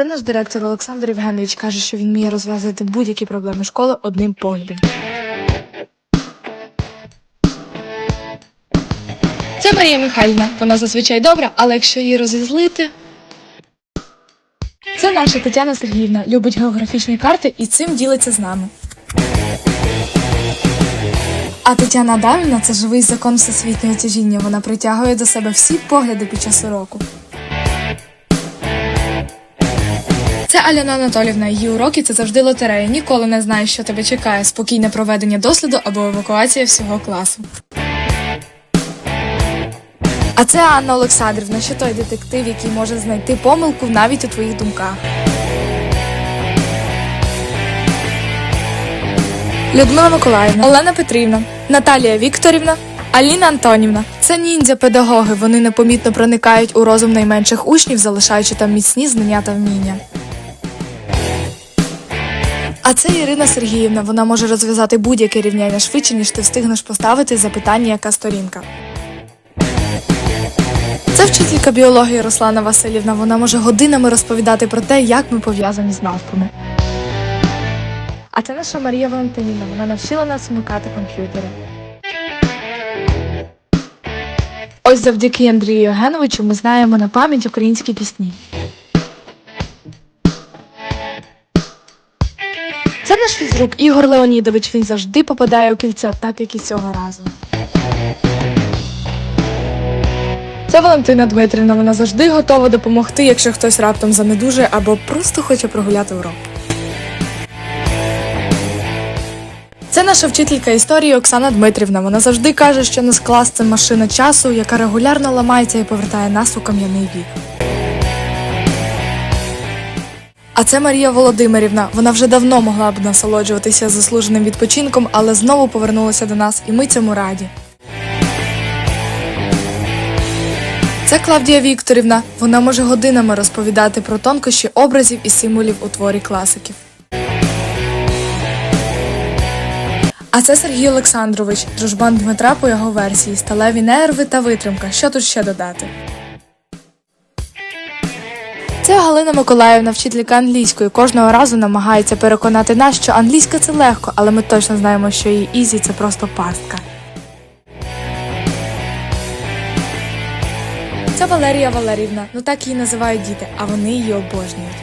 це наш директор Олександр Євгенович каже, що він вміє розв'язати будь-які проблеми школи одним поглядом. Це Марія Михайлівна. Вона зазвичай добра, але якщо її розізлити. Це наша Тетяна Сергіївна, любить географічні карти і цим ділиться з нами. А Тетяна Адамівна це живий закон всесвітнього тяжіння. Вона притягує до себе всі погляди під час уроку. Це Аляна Анатолівна. Її уроки це завжди лотерея. Ніколи не знаєш, що тебе чекає. Спокійне проведення досліду або евакуація всього класу. А це Анна Олександрівна, ще той детектив, який може знайти помилку навіть у твоїх думках. Людмила Миколаївна, Олена Петрівна, Наталія Вікторівна, Аліна Антонівна. Це ніндзя-педагоги. Вони непомітно проникають у розум найменших учнів, залишаючи там міцні знання та вміння. А це Ірина Сергіївна. Вона може розв'язати будь-яке рівняння швидше, ніж ти встигнеш поставити запитання, яка сторінка. Це вчителька біології Руслана Васильівна. Вона може годинами розповідати про те, як ми пов'язані з навпами. А це наша Марія Валентинівна. Вона навчила нас вмикати комп'ютери. Ось завдяки Андрію Євгеновичу ми знаємо на пам'ять українські пісні. Це наш фізрук Ігор Леонідович. Він завжди попадає у кільця, так як і цього разу. Це Валентина Дмитрівна. Вона завжди готова допомогти, якщо хтось раптом занедужує або просто хоче прогуляти урок. Це наша вчителька історії Оксана Дмитрівна. Вона завжди каже, що не клас це машина часу, яка регулярно ламається і повертає нас у кам'яний вік. А це Марія Володимирівна. Вона вже давно могла б насолоджуватися заслуженим відпочинком, але знову повернулася до нас, і ми цьому раді. Це Клавдія Вікторівна. Вона може годинами розповідати про тонкощі образів і символів у творі класиків. А це Сергій Олександрович, дружбан Дмитра по його версії, сталеві нерви та витримка. Що тут ще додати? Це Галина Миколаївна, вчителька англійської. Кожного разу намагається переконати нас, що англійська це легко, але ми точно знаємо, що її ізі це просто пастка. Це Валерія Валерівна. Ну так її називають діти, а вони її обожнюють.